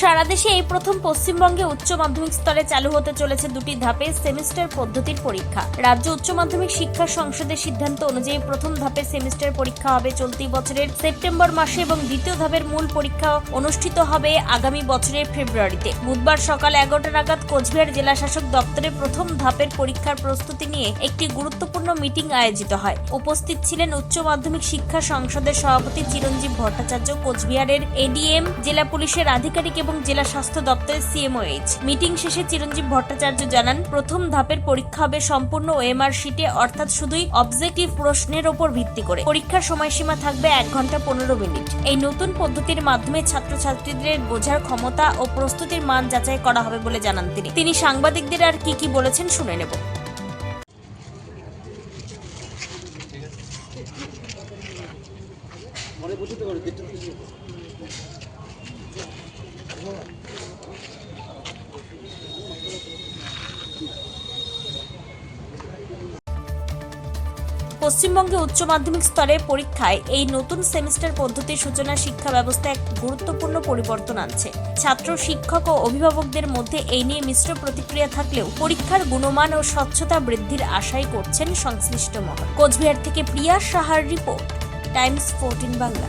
সারা দেশে এই প্রথম পশ্চিমবঙ্গে উচ্চ মাধ্যমিক স্তরে চালু হতে চলেছে দুটি ধাপে সেমিস্টার পদ্ধতির পরীক্ষা। রাজ্য উচ্চ মাধ্যমিক শিক্ষা সংসদের সিদ্ধান্ত অনুযায়ী প্রথম ধাপে সেমিস্টার পরীক্ষা হবে চলতি বছরের সেপ্টেম্বর মাসে এবং দ্বিতীয় ধাপের মূল পরীক্ষা অনুষ্ঠিত হবে আগামী বছরের ফেব্রুয়ারিতে। বুধবার সকাল এগারোটা নাগাদ কোচবিহার জেলা শাসক দপ্তরে প্রথম ধাপের পরীক্ষার প্রস্তুতি নিয়ে একটি গুরুত্বপূর্ণ মিটিং আয়োজিত হয়। উপস্থিত ছিলেন উচ্চ মাধ্যমিক শিক্ষা সংসদের সভাপতি চিরঞ্জীব ভট্টাচার্য, কোচবিহারের এডিএম, জেলা পুলিশের আধিকারিক এবং জেলা স্বাস্থ্য দপ্তরের সিএমওএইচ মিটিং শেষে চিরঞ্জীব ভট্টাচার্য জানান, প্রথম ধাপের পরীক্ষা হবে সম্পূর্ণ ওএমআর শিটে অর্থাৎ শুধুই অবজেক্টিভ প্রশ্নের ওপর ভিত্তি করে। পরীক্ষার সময়সীমা থাকবে এক ঘণ্টা পনেরো মিনিট। এই নতুন পদ্ধতির মাধ্যমে ছাত্রছাত্রীদের বোঝার ক্ষমতা ও প্রস্তুতির মান যাচাই করা হবে বলে জানান তিনি। তিনি সাংবাদিকদের আর কি কি বলেছেন শুনে নেব। পশ্চিমবঙ্গে উচ্চ মাধ্যমিক স্তরের পরীক্ষায় এই নতুন সেমিস্টার পদ্ধতির সূচনা শিক্ষা ব্যবস্থায় এক গুরুত্বপূর্ণ পরিবর্তন আনছে। ছাত্র, শিক্ষক ও অভিভাবকদের মধ্যে এই নিয়ে মিশ্র প্রতিক্রিয়া থাকলেও পরীক্ষার গুণমান ও স্বচ্ছতা বৃদ্ধির আশাই করছেন সংশ্লিষ্ট মহল। কোচবিহার থেকে প্রিয়া সাহার রিপোর্ট, টাইমস ফোরটিন বাংলা।